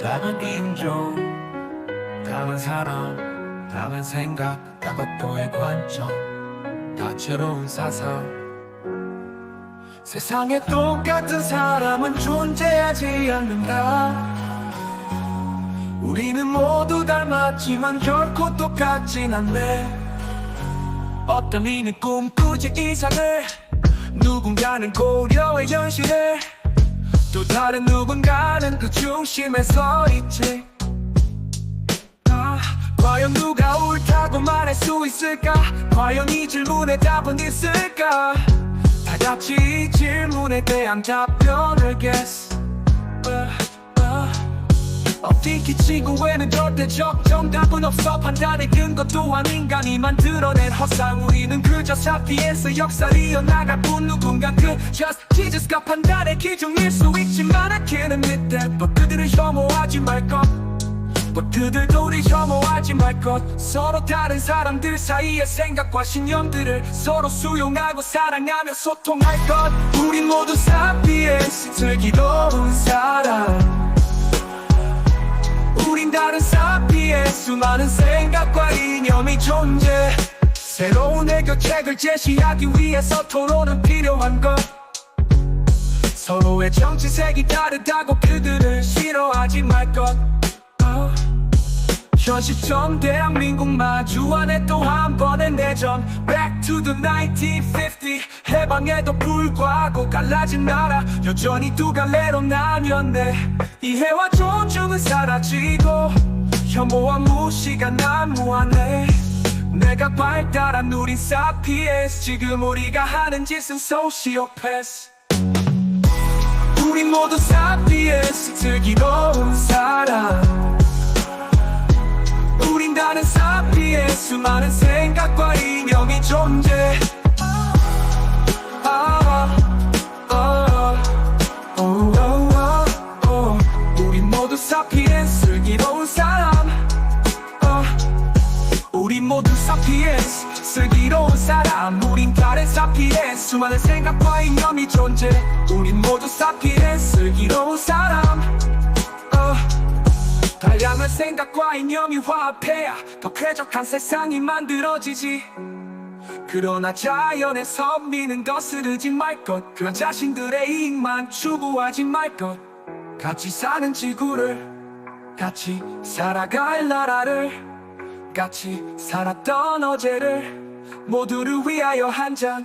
다른 인종 다른 사람 다른 생각 다것도의 관점 다채로운 사상. 세상에 똑같은 사람은 존재하지 않는다. 우리는 모두 닮았지만 결코 똑같진 않네. 어떤 이는 꿈꾸지 이상을 누군가는 고려해 현실을 또 다른 누군가는 그 중심에 서 있지. 아, 과연 누가 옳다고 말할 수 있을까? 과연 이 질문에 답은 있을까? 다 같이 이 질문에 대한 답변을 guess 어떻게 지구에는 절대적 정답은 없어. 판단의 근거 또한 인간이 만들어낸 허상 우리는 그저 사피엔스 역사를 이어나갈 뿐 누군가 그 just Jesus가 판단의 기준일 수 있지만 that but 그들을 혐오하지 말것. 그들도 우리 혐오하지 말 것. 서로 다른 사람들 사이의 생각과 신념들을 서로 수용하고 사랑하며 소통할 것. 우린 모두 사피엔스 슬기로운 사람 수많은 생각과 이념이 존재. 새로운 해결책을 제시하기 위해서 토론은 필요한 것. 서로의 정치색이 다르다고 그들을 싫어하지 말것. 어. 현 시점 대한민국 마주 안에 또 한 번의 내전. Back to the 1950 해방에도 불구하고 갈라진 나라. 여전히 두 갈래로 나뉘었네. 이해와 존중은 사라지고 혐오와 무시가 난무하네. 내가 발달한 우린 사피엔스. 지금 우리가 하는 짓은 소시오패스 우린 모두 사피엔스. 슬기로운 사람. 우린 다른 사피의 수많은 생각과 이념이 존재 모두 사피엔스. 슬기로운 사람 우린 다른 사피엔스. 수많은 생각과 이념이 존재 우린 모두 사피엔스. 슬기로운 사람. 어. 다양한 생각과 이념이 화합해야 더 쾌적한 세상이 만들어지지. 그러나 자연의 섭리는 거스르지 말것. 그런 자신들의 이익만 추구하지 말것. 같이 사는 지구를 같이 살아갈 나라를 같이 살았던 어제를 모두를 위하여 한 잔